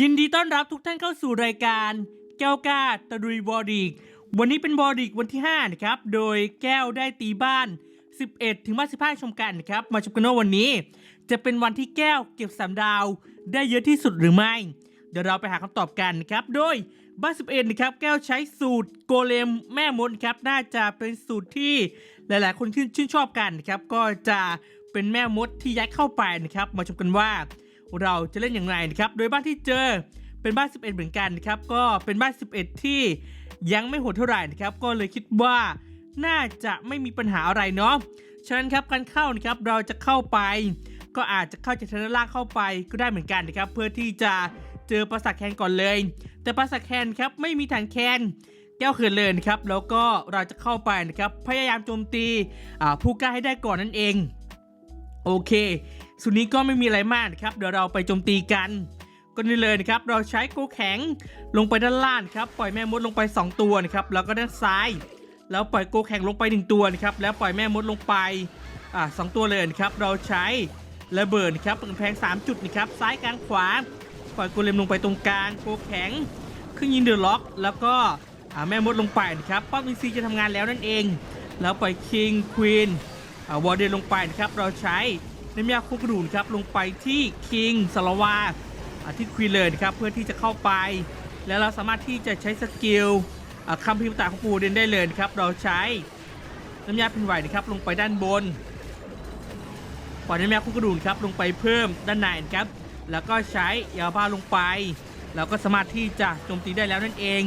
ยินดีต้อนรับทุกท่านเข้าสู่รายการ แก้วกล้าตะลุยบอดิกวันนี้เป็นบอดิกวันที่ 5 นะครับ โดยแก้วได้ตีบ้าน 11 ถึงบ้าน15ชมกันนะครับ มาชมกันว่าวันนี้ จะเป็นวันที่แก้วเก็บสามดาว ได้เยอะที่สุดหรือไม่ เดี๋ยวเราไปหาคำตอบกันนะครับ โดยบ้าน 11 นะครับ แก้วใช้สูตรโกเลมแม่มดครับ น่าจะเป็นสูตรที่หลาย ๆ คนชื่นชื่นชอบกันนะครับ ก็จะเป็นแม่มดที่ยัดเข้าไปนะครับ มาชมกันว่า เราจะเล่นอย่างไรนะครับ โดยบ้านที่เจอเป็นบ้าน 11 เหมือนกันนะครับ ก็เป็นบ้าน 11 ที่ยังไม่โหดเท่าไหร่นะครับ ก็เลยคิดว่าน่าจะไม่มีปัญหาอะไรเนาะ ฉะนั้นครับการเข้านะครับเราจะเข้าไป ก็อาจจะเข้าจากทางด้นล่างเข้าไปก็ได้เหมือนกันนะครับ เพื่อที่จะเจอปราสาทแคนก่อนเลย แต่ปราสาทแคนครับไม่มีฐานแคนแก้วเขินเลยนะครับ แล้วก็เราจะเข้าไปนะครับ พยายามโจมตีผู้กล้าให้ได้ก่อนนั่นเอง โอเค สุดนี้ก็ไม่มีอะไรมากนะครับ เดี๋ยวเราไปโจมตีกัน ก็นี่เลยนะครับ เราใช้โกแข็งลงไปด้านล่างครับ ปล่อยแม่มดลงไป 2 ตัวนะครับ แล้วก็ด้านซ้าย แล้วปล่อยโกแข็งลงไป 1 ตัวนะครับ แล้วปล่อยแม่มดลงไป อ่าสองตัวเลยนะครับ เราใช้ระเบิดนะครับกำแพง 3 จุดนะครับ ซ้ายกลางขวา ปล่อยโกเลมลงไปตรงกลางโกแข็งขึ้นยิงเดือดล็อก แล้วก็อ่าแม่มดลงไปนะครับ ป้อมอินซีจะทำงานแล้วนั่นเอง แล้วปล่อยคิงควีนอ่าวอร์เดนลงไปนะครับ เราใช้ น้ำยาคุกระดูนครับลงไปที่คิงสลาวาอาที่ควีเลยนะครับเพื่อที่จะเข้าไป แล้วเราสามารถที่จะใช้สกิลคำพิมพ์ตาของปูเดนได้เลยนะครับ เราใช้น้ำยาเป็นไหวนะครับลงไปด้านบนปล่อยน้ำยาคุกระดูนครับลงไปเพิ่มด้านในนะครับแล้วก็ใช้ยาบ้าลงไปแล้วก็สามารถที่จะโจมตีได้แล้วนั่นเอง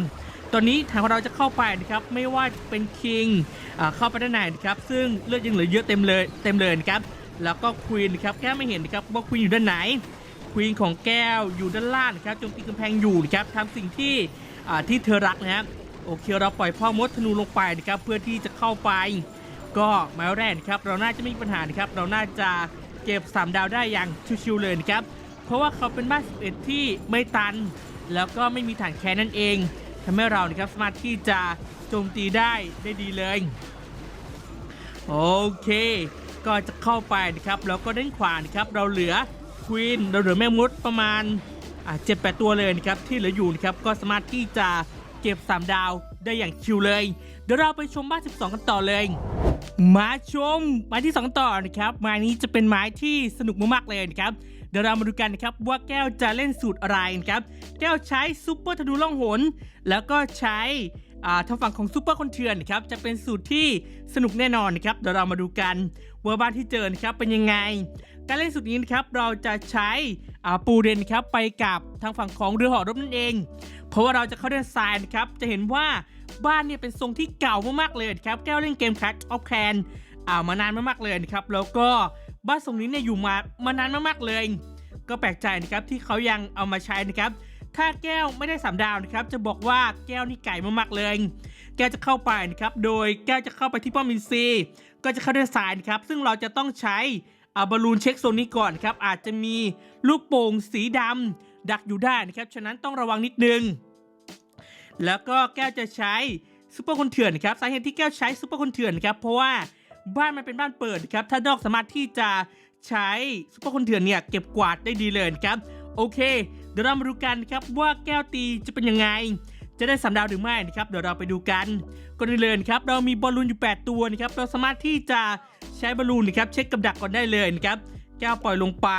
ตอนนี้ทางเราจะเข้าไปนะครับไม่ว่าเป็นคิงเข้าไปด้านในนะครับซึ่งเลือดยังเหลือเยอะเต็มเลยเต็มเลยนะครับ แล้วก็ควีนนะครับแก้วไม่เห็นนะครับว่าควีนอยู่ด้านไหนควีนของแก้วอยู่ด้านล่างนะครับโจมตีกำแพงอยู่นะครับทำสิ่งที่ที่เธอรักนะครับโอเคเราปล่อยพ่อมดธนูลงไปนะครับเพื่อที่จะเข้าไป ก็ไม้แรกนะครับเราน่าจะไม่มีปัญหานะครับเราน่าจะเก็บ 3 ดาวได้อย่างชิวๆเลยนะครับเพราะว่าเขาเป็นบ้าน11 ที่ไม่ตัน แล้วก็ไม่มีฐานแคนนั่นเองทำให้เรานะครับสามารถที่จะโจมตีได้ได้ดีเลย โอเค ก็จะเข้าไปนะครับแล้วก็ด้านขวานะครับเราเหลือควีนเราเหลือแม่มดประมาณเจ็ดแปดตัวเลยนะครับที่เหลืออยู่นะครับก็สามารถที่จะเก็บ 3 ดาวได้อย่างชิวเลย เดี๋ยวเราไปชมบ้าน 12 กันต่อเลย มาชมไม้ที่ 2 ต่อนะครับไม้นี้จะเป็นไม้ที่สนุกมากๆเลยนะครับเดี๋ยวเรามาดูกันนะครับว่าแก้วจะเล่นสูตรอะไรนะครับ แก้วใช้ซูเปอร์ธนูล่องหน แล้วก็ใช้ ทางฝั่งของซูเปอร์คนเถื่อนนะครับจะเป็นสูตรที่สนุกแน่นอนนะครับเดี๋ยวเรามาดูกันว่าบ้านที่เจอนะครับเป็นยังไง การเล่นสูตรนี้นะครับเราจะใช้อาปูเรนครับไปกับทางฝั่งของเรือหอรบนั่นเอง เพราะว่าเราจะเข้าด้านซ้ายนะครับจะเห็นว่าบ้านเนี่ยเป็นทรงที่เก่ามากๆเลยครับแก้วเล่นเกม Clash of Clans อ่ามานานมากๆเลยนะครับแล้วก็บ้านทรงนี้เนี่ยอยู่มามานานมากๆเลย ก็แปลกใจนะครับที่เขายังเอามาใช้นะครับ ถ้าแก้วไม่ได้สามดาวนะครับจะบอกว่าแก้วนี่ไก่มากๆเลย แก้วจะเข้าไปนะครับโดยแก้วจะเข้าไปที่ป้อมอินซีก็จะเข้าด้วยสายนะครับซึ่งเราจะต้องใช้อาบอลูนเช็คโซนนี้ก่อนครับอาจจะมีลูกโป่งสีดำดักอยู่ได้นะครับฉะนั้นต้องระวังนิดนึง แล้วก็แก้วจะใช้ซุปเปอร์คนเถื่อนครับสาเหตุที่แก้วใช้ซุปเปอร์คนเถื่อนครับเพราะว่าบ้านมันเป็นบ้านเปิดครับถ้าดอกสามารถที่จะใช้ซุปเปอร์คนเถื่อนเนี่ยเก็บกวาดได้ดีเลยครับ โอเค เดี๋ยวเรามาดูกันครับว่าแก้วตีจะเป็นยังไง จะได้สามดาวหรือไม่นะครับ เดี๋ยวเราไปดูกันก่อนอื่นเลยครับ เรามีบอลลูนอยู่ 8 ตัวนะครับ เราสามารถที่จะใช้บอลลูนนะครับ เช็คกับดักก่อนได้เลยนะครับ แก้วปล่อยลงไป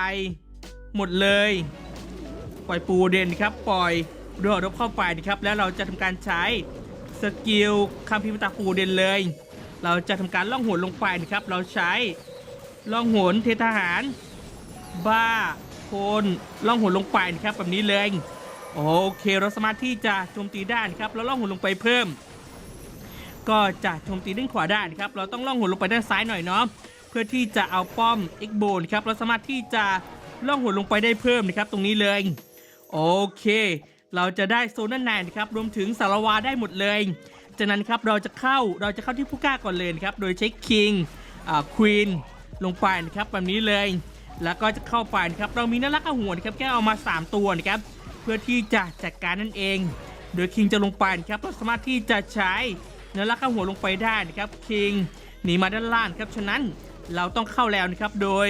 หมดเลย ปล่อยปูเด่นครับ ปล่อยเรือรบเข้าไปนะครับ แล้วเราจะทำการใช้สกิลคำพิมพ์ตาปูเด่นเลย เราจะทำการล่องหนลงไปนะครับ เราใช้ล่องหนเททหาร บ้า คนล่องหนลงไปนะครับแบบนี้เลยโอเค เราสามารถที่จะโจมตีได้นะครับแล้วล่องหนลงไปเพิ่ม ก็จะโจมตีด้านขวาได้นะครับเราต้องล่องหนลงไปด้านซ้ายหน่อยเนาะเพื่อที่จะเอาป้อมเอ็กโบนครับเราสามารถที่จะล่องหนลงไปได้เพิ่มนะครับตรงนี้เลยโอเค เราจะได้โซนด้านในนะครับรวมถึงสารวาได้หมดเลยจากนั้นครับเราจะเข้าเราจะเข้าที่ผู้กล้าก่อนเลยนะครับโดยใช้คิงอ่าควีนลงไปนะครับแบบนี้เลย แล้วก็จะเข้าไปนะครับเรามีนักลักอหัวนะครับแก้เอามา 3 ตัวนะครับเพื่อที่จะจัดการนั่นเอง โดยคิงจะลงไปนะครับเราสามารถที่จะใช้นื้อลักข้าหัวลงไปได้นะครับคิงหนีมาด้านล่างครับฉะนั้นเราต้องเข้าแล้วนะครับโดย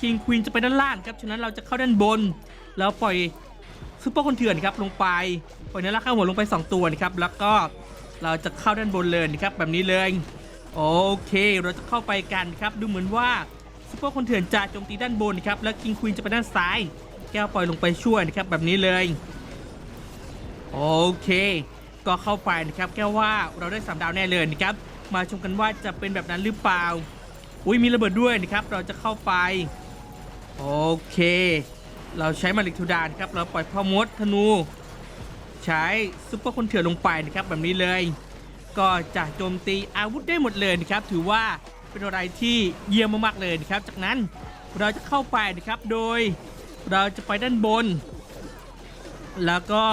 คิงควีนจะไปด้านล่างครับฉะนั้นเราจะเข้าด้านบนแล้วปล่อยซุปเปอร์คนเถื่อนครับลงไปปล่อยนื้อราข้างหัวลงไป 2 ตัวนะครับแล้วก็เราจะเข้าด้านบนเลยนะครับแบบนี้เลยโอเค เราจะเข้าไปกันครับดูเหมือนว่า ซุปเปอร์คนเถื่อนจะโจมตีด้านบนนะครับแล้วคิงควีนจะไปด้านซ้าย แก้วปล่อยลงไปช่วยนะครับแบบนี้เลยโอเคก็เข้าไปนะครับแก้วว่าเราได้สามดาวแน่เลยนะครับมาชมกันว่าจะเป็นแบบนั้นหรือเปล่าอุ้ยมีระเบิดด้วยนะครับเราจะเข้าไปโอเค เราใช้มาริกทูดานครับเราปล่อยพ่อมดธนู ใช้ซุปเปอร์คนเถื่อนลงไปนะครับแบบนี้เลย ก็จะโจมตีอาวุธได้หมดเลยนะครับถือว่า เป็นอะไรที่เยี่ยมมากๆเลยนะครับ จากนั้นเราจะเข้าไปนะครับโดยเราจะไปด้านบน แล้วก็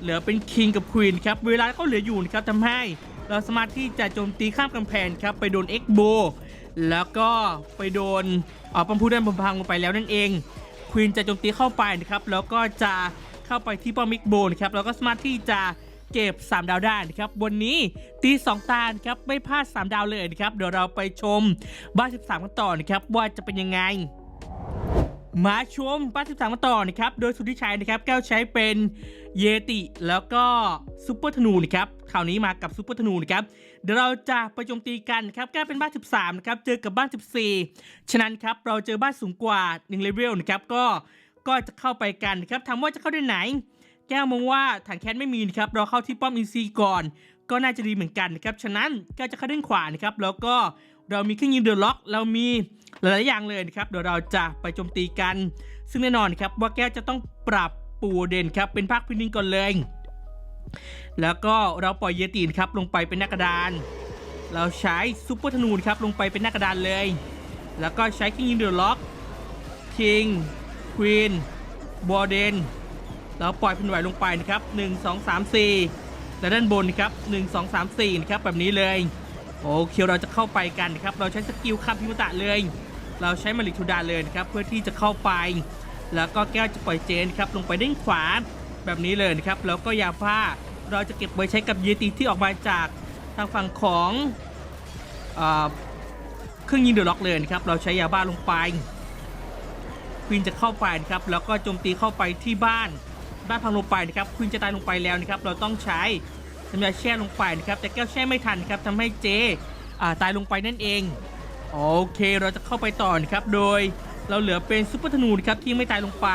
เหลือเป็นคิงกับควีนครับเวลาก็เหลืออยู่นะครับทำให้เราสามารถที่จะโจมตีข้ามกำแพงครับไปโดนเอ็กโบแล้วก็ไปโดนเออปัมพูด้านบนพังลงไปแล้วนั่นเองควีนจะโจมตีเข้าไปนะครับแล้วก็จะเข้าไปที่ป้อมมิกโบนะครับแล้วก็สามารถที่จะ เก็บ 3 ดาวได้นะครับวันนี้ตี2ตาครับไม่พลาด 3 ดาวเลยนะครับเดี๋ยวเราไปชมบ้าน 13 กันต่อนะครับว่าจะเป็นยังไงมาชมบ้าน13กันต่อนะครับ โดยสุทธิชัยนะครับแก้วใช้เป็นเยติแล้วก็ซูเปอร์ธนูนะครับคราวนี้มากับซูเปอร์ธนูนะครับ เดี๋ยวเราจะไปโจมตีกันครับแก้วเป็นบ้าน13นะครับ เจอกับบ้าน 14 ฉะนั้นครับเราเจอบ้านสูงกว่า1เลเวลนะครับ ก็ก็จะเข้าไปกันนะครับถามว่าจะเข้าได้ไหน แก้วมองว่าถังแคสไม่มีนะครับเราเข้าที่ป้อมอินซีก่อน ก็น่าจะดีเหมือนกันนะครับฉะนั้นแก้วจะเข้าด้านขวานะครับแล้วก็เรามีเครื่องยิงเดอะล็อก เรามีหลายๆอย่างเลยนะครับเดี๋ยวเราจะไปโจมตีกัน ซึ่งแน่นอนครับว่าแก้วจะต้องปรับปูเด่นครับเป็นภาคพื้นดินก่อนเลยแล้วก็เราปล่อยเยตีนครับลงไปเป็นหน้ากระดาน เราใช้ซุปเปอร์ธนูครับลงไปเป็นหน้ากระดานเลย แล้วก็ใช้เครื่องยิงเดอะล็อกคิงควีนบอเดน แล้วปล่อยแผ่นไหวลงไปนะครับ1 2 3 4และด้านบนนะครับ1 2 3 4นะครับแบบนี้เลยโอเคเราจะเข้าไปกันนะครับเราใช้สกิลคาพิมตะเลย เราใช้มาริทูดาเลยนะครับเพื่อที่จะเข้าไป แล้วก็แก้วจะปล่อยเจนครับลงไปด้านขวาแบบนี้เลยนะครับแล้วก็ยาผ้าเราจะเก็บไว้ใช้กับเยติที่ออกมาจากทางฝั่งของเออเครื่องยิงเดอะล็อกเลยนะครับเราใช้ยาบ้าลงไปควีนจะเข้าไปนะครับแล้วก็โจมตีเข้าไปที่บ้าน บ้านพังลงไปนะครับควีนจะตายลงไปแล้วนะครับเราต้องใช้น้ำยาแช่ลงไปนะครับแต่แก้วแช่ไม่ทันครับทำให้เจอ่าตายลงไปนั่นเองโอเคเราจะเข้าไปต่อนะครับโดยเราเหลือเป็นซุปเปอร์ธนูนะครับที่ไม่ตายลงไป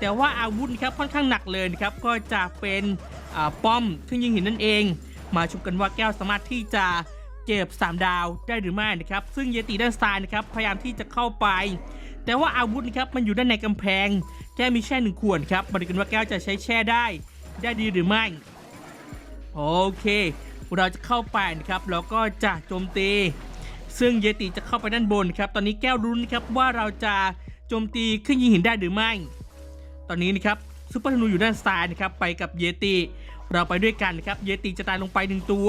แต่ว่าอาวุธนะครับค่อนข้างหนักเลยนะครับก็จะเป็นอ่าป้อมเครื่องยิงหินนั่นเอง มาชมกันว่าแก้วสามารถที่จะเก็บ 3 ดาวได้หรือไม่นะครับซึ่งเยติด้านซ้ายนะครับพยายามที่จะเข้าไป แต่ว่าอาวุธนะครับมันอยู่ด้านในกำแพง แก้มีแช่หนึ่งขวดครับมาดูกันว่าแก้วจะใช้แช่ได้ ได้ดีหรือไม่ โอเค เราจะเข้าไปนะครับ แล้วก็จะโจมตี ซึ่งเยติจะเข้าไปด้านบนครับ ตอนนี้แก้วรุ้นครับว่าเราจะโจมตีเครื่องยิงหินได้หรือไม่ ตอนนี้นะครับซุปเปอร์ธนูอยู่ด้านซ้ายนะครับ ไปกับเยติ เราไปด้วยกันนะครับ เยติจะตายลงไปหนึ่งตัว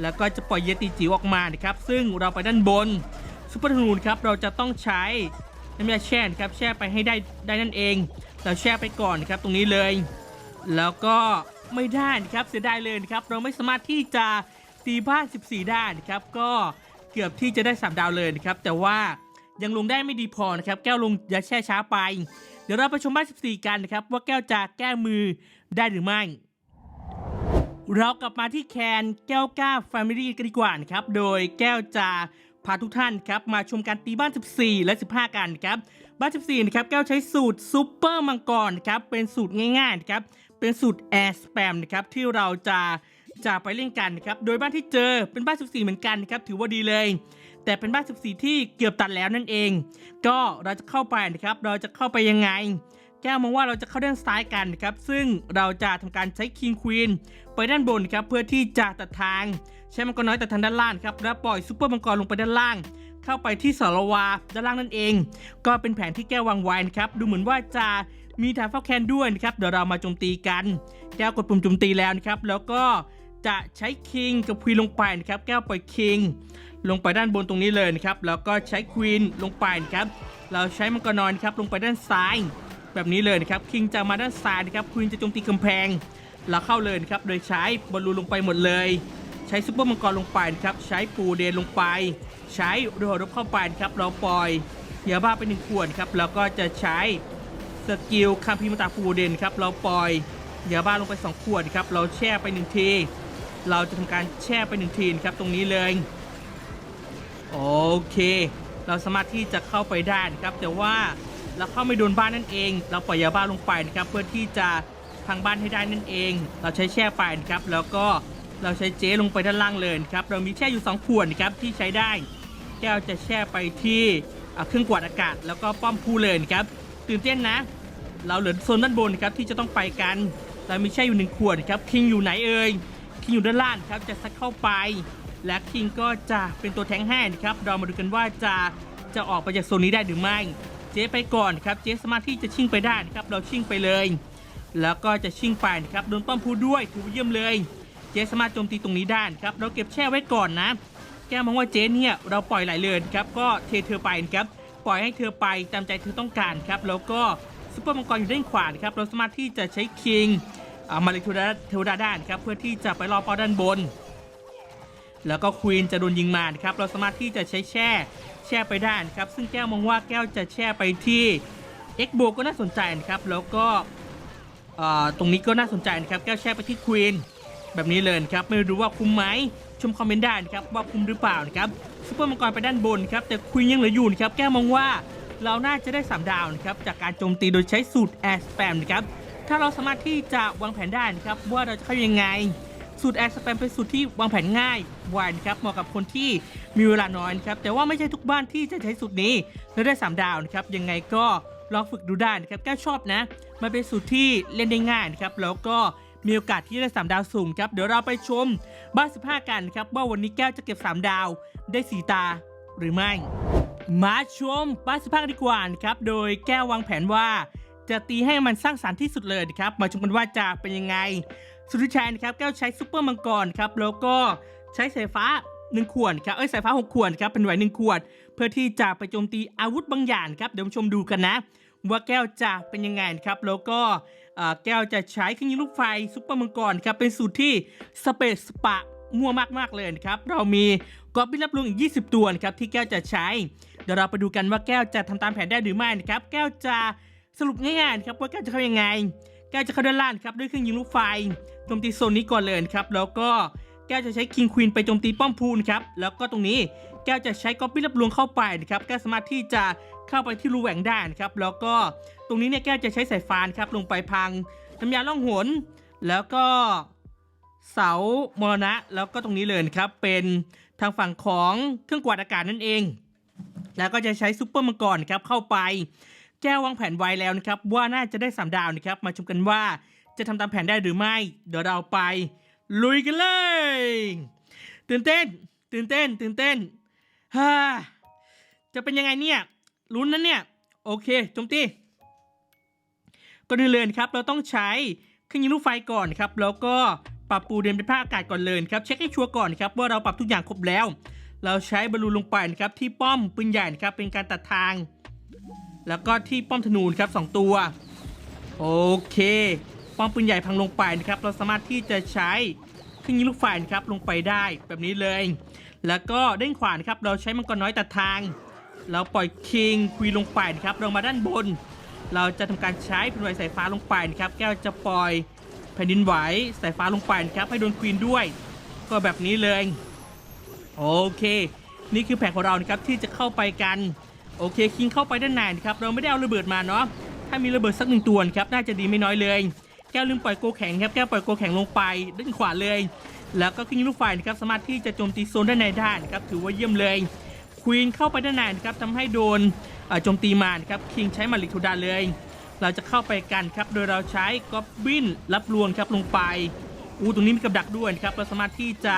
แล้วก็จะปล่อยเยติจิ๋วออกมานะครับ ซึ่งเราไปด้านบนซุปเปอร์ธนูครับ เราจะต้องใช้ น้ำยาแช่นะครับแช่ไปให้ได้ได้นั่นเอง เราแช่ไปก่อนนะครับตรงนี้เลย แล้วก็ไม่ได้นะครับเสียดายเลยนะครับเราไม่สามารถที่จะตีบ้าน 14 ได้นะครับก็เกือบที่จะได้3ดาวเลยนะครับแต่ว่ายังลงได้ไม่ดีพอนะครับแก้วลงยาแช่ช้าไป เดี๋ยวเราไปชมบ้าน 14 กันนะครับว่าแก้วจะแก้มือได้หรือไม่เรากลับมาที่แคนแก้วก้าแฟมิลี่กันดีกว่านะครับ โดยแก้วจะ พาทุกท่านครับมาชมการตีบ้าน 14 และ 15 กันครับ บ้าน 14นะครับแก้วใช้สูตรซูเปอร์มังกรครับเป็นสูตรง่ายๆครับเป็นสูตรแอร์สแปมนะครับที่เราจะจะไปเล่นกันนะครับโดยบ้านที่เจอเป็นบ้าน 14 เหมือนกันนะครับถือว่าดีเลย แต่เป็นบ้าน 14 ที่เกือบตัดแล้วนั่นเอง ก็เราจะเข้าไปนะครับเราจะเข้าไปยังไงแก้วมองว่าเราจะเข้าด้านซ้ายกันนะครับซึ่งเราจะทำการใช้คิงควีนไปด้านบนครับเพื่อที่จะตัดทาง ใช้มังกรน้อยแตัดทางด้านล่างครับแล้วปล่อยซุปเปอร์มังกรลงไปด้านล่าง เข้าไปที่สารวาด้านล่างนั่นเอง ก็เป็นแผนที่แก้ววางไว้นะครับดูเหมือนว่าจะมีฐานเฝ้าแคนด้วยนะครับเดี๋ยวเรามาโจมตีกัน แก้วกดปุ่มโจมตีแล้วนะครับแล้วก็จะใช้คิงกับควีนลงไปนะครับแก้วปล่อยคิงลงไปด้านบนตรงนี้เลยนะครับแล้วก็ใช้ควีนลงไปนะครับเราใช้มังกรน้อยนะครับลงไปด้านซ้ายแบบนี้เลยนะครับคิงจะมาด้านซ้ายนะครับควีนจะโจมตีกำแพง เราเข้าเลยนะครับโดยใช้บอลลูนลงไปหมดเลย ใช้ซุปเปอร์มังกรลงไปนะครับ ใช้ปูเดนลงไป ใช้เรือรบเข้าไปนะครับ เราปล่อยยาบ้าไปหนึ่งขวดครับ แล้วก็จะใช้สกิลคัมพีร์มตาฟูเดนครับ เราปล่อยยาบ้าลงไป 2 ขวดครับ เราแช่ไป1ที เราจะทำการแช่ไป1ทีนครับ ตรงนี้เลย โอเค เราสามารถที่จะเข้าไปได้นะครับ แต่ว่าเราเข้าไม่โดนบ้านนั่นเอง เราปล่อยยาบ้าลงไปนะครับ เพื่อที่จะพังบ้านให้ได้นั่นเอง เราใช้แช่ไปนะครับ แล้วก็ เราใช้เจลงไปด้านล่างเลยครับ เรามีแช่อยู่ 2 ขวดครับที่ใช้ได้ แก้วจะแช่ไปที่เครื่องกวาดอากาศ แล้วก็ป้อมพูเลยครับ ตื่นเต้นนะ เราเหลือโซนด้านบนครับที่จะต้องไปกัน เรามีแช่อยู่หนึ่งขวดครับ คิงอยู่ไหนเอ่ย คิงอยู่ด้านล่างครับจะซัดเข้าไป และคิงก็จะเป็นตัวแทงให้นะครับ เรามาดูกันว่าจะจะออกไปจากโซนนี้ได้หรือไม่ เจ๊ไปก่อนครับ เจ๊สามารถที่จะชิ่งไปได้นะครับ เราชิ่งไปเลย แล้วก็จะชิ่งไปนะครับ โดนป้อมพูด้วย ถือว่าเยี่ยมเลย เจ๊สามารถโจมตีตรงนี้ได้ครับ เราเก็บแช่ไว้ก่อนนะ แก้มองว่าเจ๊เนี่ยเราปล่อยไหลเลยนครับ ก็เทเธอไปครับ ปล่อยให้เธอไปตามใจเธอต้องการครับ แล้วก็ซุปเปอร์มังกรอยู่ด้านขวานครับ เราสามารถที่จะใช้คิงมาเลเทวดาเทวดาด้านครับ เพื่อที่จะไปรอเป้าด้านบน แล้วก็ควีนจะโดนยิงมาครับ เราสามารถที่จะใช้แช่ แช่ไปได้นครับ ซึ่งแก้วมองว่าแก้วจะแช่ไปที่เอ็กโบก็น่าสนใจนะครับ แล้วก็ตรงนี้ก็น่าสนใจนะครับ แก้วแช่ไปที่ควีน แบบนี้เลยครับไม่รู้ว่าคุ้มไหมชมคอมเมนต์ได้นะครับว่าคุ้มหรือเปล่านะครับซุปเปอร์มังกรไปด้านบนครับแต่ควีนยังเหลืออยู่นะครับแก้มองว่าเราน่าจะได้ 3 ดาวนะครับจากการโจมตีโดยใช้สูตรแอสแปมนะครับถ้าเราสามารถที่จะวางแผนได้นะครับว่าเราจะเข้ายังไง สูตรแอร์สแปมเป็นสูตรที่วางแผนง่ายไวนะครับเหมาะกับคนที่มีเวลาน้อยครับแต่ว่าไม่ใช่ทุกบ้านที่จะใช้สูตรนี้แล้วได้ 3 ดาวนะครับยังไงก็ลองฝึกดูได้นะครับแก้ชอบนะมันเป็นสูตรที่เล่นได้ง่ายนะครับแล้วก็ มีโอกาสที่จะได้ 3 ดาวสูงครับ เดี๋ยวเราไปชมบ้าน15 กันนะครับ ว่าวันนี้แก้วจะเก็บ 3 ดาวได้สีตาหรือไม่ มาชมบ้าน15ดีกว่านะครับ โดยแก้ววางแผนว่า จะตีให้มันสร้างสรรค์ที่สุดเลยนะครับ มาชมกันว่าจะเป็นยังไง สุดท้ชัยนะครับแก้วใช้ซุปเปอร์มังกรครับแล้วก็ใช้สายฟ้า1ขวดครับ เอ้ยสายฟ้า6ขวดครับ เป็นไหวหนึ่งขวด เพื่อที่จะไปโจมตีอาวุธบางอย่างครับ เดี๋ยวมาชมดูกันนะ ว่าแก้วจะเป็นยังไงครับ แล้วก็ แก้วจะใช้เครื่องยิงลูกไฟซุปเปอร์มังกรครับเป็นสูตรที่สเปซสปะมั่วมากๆเลยนะครับเรามีกอบบินรับลุงอีก 20 ตัวนะครับที่แก้วจะใช้ เดี๋ยวเราไปดูกันว่าแก้วจะทำตามแผนได้หรือไม่นะครับแก้วจะสรุปง่ายๆนะครับว่าแก้วจะเข้ายังไง แก้วจะเข้าด้านล่างครับด้วยเครื่องยิงลูกไฟโจมตีโซนนี้ก่อนเลยนะครับแล้วก็แก้วจะใช้คิงควีนไปโจมตีป้อมพูนครับแล้วก็ตรงนี้แก้วจะใช้กอปปี้รับลวงเข้าไปนะครับแก้วสามารถที่จะ เข้าไปที่รูแหว่งได้นะครับ แล้วก็ตรงนี้เนี่ยแก้วจะใช้สายฟานครับลงไปพังน้ำยาล่องหน แล้วก็เสามรณะ แล้วก็ตรงนี้เลยนะครับเป็นทางฝั่งของเครื่องกวาดอากาศนั่นเอง แล้วก็จะใช้ซุปเปอร์มังกรครับเข้าไป แก้ววางแผนไว้แล้วนะครับว่าน่าจะได้3ดาวนะครับมาชมกันว่าจะทำตามแผนได้หรือไม่ เดี๋ยวเราไปลุยกันเลย ตื่นเต้น ตื่นเต้น ตื่นเต้นฮ่าจะเป็นยังไงเนี่ย ลุ้นนะเนี่ย โอเคโจมตีก่อนอื่นเลยครับ เราต้องใช้เครื่องยิงลูกไฟก่อนครับ แล้วก็ปรับปูเดินเป็นภาอากาศก่อนเลยครับ เช็คให้ชัวร์ก่อนครับว่าเราปรับทุกอย่างครบแล้ว เราใช้บอลลูนลงไปนะครับที่ป้อมปืนใหญ่ครับเป็นการตัดทาง แล้วก็ที่ป้อมธนูนครับสองตัว โอเค ป้อมปืนใหญ่พังลงไปนะครับ เราสามารถที่จะใช้เครื่องยิงลูกไฟครับลงไปได้แบบนี้เลย แล้วก็ด้านขวานครับเราใช้มังกรน้อยตัดทาง เราปล่อยคิงคุยลงไปนะครับเรามาด้านบน เราจะทำการใช้แผ่นไหวสายฟ้าลงไปนะครับแก้วจะปล่อยแผ่นดินไหวสายฟ้าลงไปนะครับให้โดนควีนด้วย ก็แบบนี้เลยโอเค นี่คือแผนของเรานะครับที่จะเข้าไปกันโอเคคิงเข้าไปด้านในนะครับเราไม่ได้เอาระเบิดมาเนาะถ้ามีระเบิดสักหนึ่งตัวนะครับน่าจะดีไม่น้อยเลยแก้วลืมปล่อยโกแข็งครับแก้วปล่อยโกแข็งลงไปด้านขวาเลย แล้วก็คิงลูกไฟนะครับสามารถที่จะโจมตีโซนด้านในได้นะครับถือว่าเยี่ยมเลย วีนเข้าไปด้านในนะครับทำให้โดนโจมตีมานะครับคิงใช้มาริทูดาเลย เราจะเข้าไปกันครับโดยเราใช้ก๊อบบินรับลวงครับลงไปอู้ตรงนี้มีกับดักด้วยครับเราสามารถที่จะ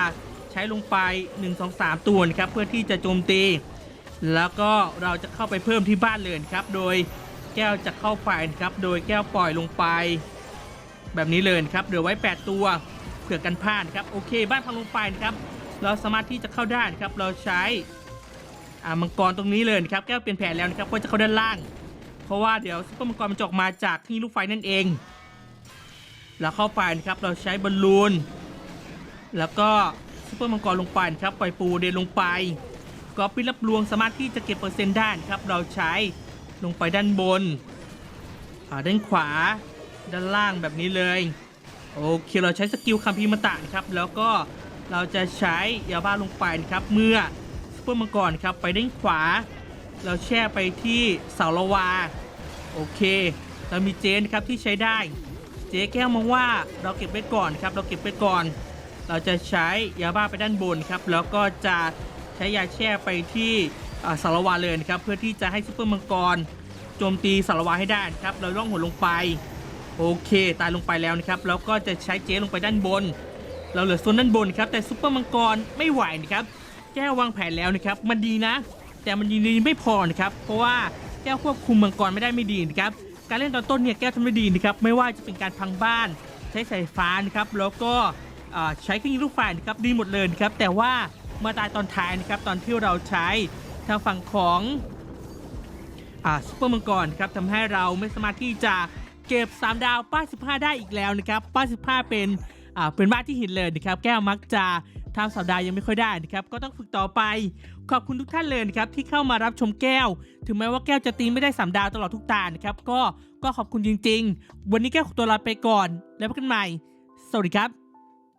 ใช้ลงไป 1 2 3 ตัวนะครับเพื่อที่จะโจมตี แล้วก็เราจะเข้าไปเพิ่มที่บ้านเลยครับ โดยแก้วจะเข้าไปครับ โดยแก้วปล่อยลงไป แบบนี้เลยครับเหลือไว้ 8 ตัวเผื่อกันพลาดครับโอเค บ้านพังลงไปนะครับ เราสามารถที่จะเข้าได้นะครับเราใช้ อ่ามังกรตรงนี้เลยนะครับแก้วเปลี่ยนแผนแล้วนะครับว่าจะเข้าด้านล่าง เพราะว่าเดี๋ยวซุปเปอร์มังกรมันจะออกมาจากที่ลูกไฟนั่นเอง แล้วเข้าไปนะครับเราใช้บอลลูน แล้วก็ซุปเปอร์มังกรลงไปนะครับปล่อยปูเดนลงไปก็ปิดรับลวงสามารถที่จะเก็บเปอร์เซ็นต์ได้นะครับเราใช้ลงไปด้านบนอ่าด้านขวาด้านล่างแบบนี้เลยโอเคเราใช้สกิลคัมภีร์มาตะนะครับแล้วก็เราจะใช้ยาบ้าลงไปนะครับเมื่อ ซุปเปอร์มังกรครับไปด้านขวา เราแช่ไปที่เสาละวา โอเค เรามีเจนครับที่ใช้ได้ เจ๊แก้วมองว่าเราเก็บไว้ก่อนครับ เราเก็บไว้ก่อน เราจะใช้ยาบ้าไปด้านบนครับ แล้วก็จะใช้ยาแช่ไปที่อ่าสารวาเลยนะครับ เพื่อที่จะให้ซุปเปอร์มังกรโจมตีสารวาให้ได้ครับ เราล่องหนลงไป โอเค ตายลงไปแล้วนะครับ แล้วก็จะใช้เจ๊ลงไปด้านบน เราเหลือโซนด้านบนครับ แต่ซุปเปอร์มังกรไม่ไหวนะครับ แก้ววางแผนแล้วนะครับมันดีนะ แต่มันดีไม่พอนะครับเพราะว่าแก้วควบคุมมังกรไม่ได้ไม่ดีนะครับการเล่นตอนต้นเนี่ยแก้วทำไม่ดีนะครับไม่ว่าจะเป็นการพังบ้าน ใช้สายฟ้านะครับแล้วก็ใช้เครื่องยิงลูกไฟนะครับดีหมดเลยนะครับแต่ว่ามาตายตอนท้ายนะครับตอนที่เราใช้ทางฝั่งของอ่าซุปเปอร์มังกรครับทำให้เราไม่สามารถที่จะเก็บ 3 ดาวป้า15 ได้อีกแล้วนะครับป้า15 เป็นอ่าเป็นบ้านที่หินเลยนะครับแก้วมักจะ ทำสัปดาห์ยังไม่ค่อยได้นะครับ ก็ต้องฝึกต่อไป ขอบคุณทุกท่านเลยนะครับที่เข้ามารับชมแก้ว ถึงแม้ว่าแก้วจะตีไม่ได้สามดาวตลอดทุกตานะครับ ก็ก็ขอบคุณจริง ๆ วันนี้แก้วขอตัวลาไปก่อน แล้วพบกันใหม่ สวัสดีครับ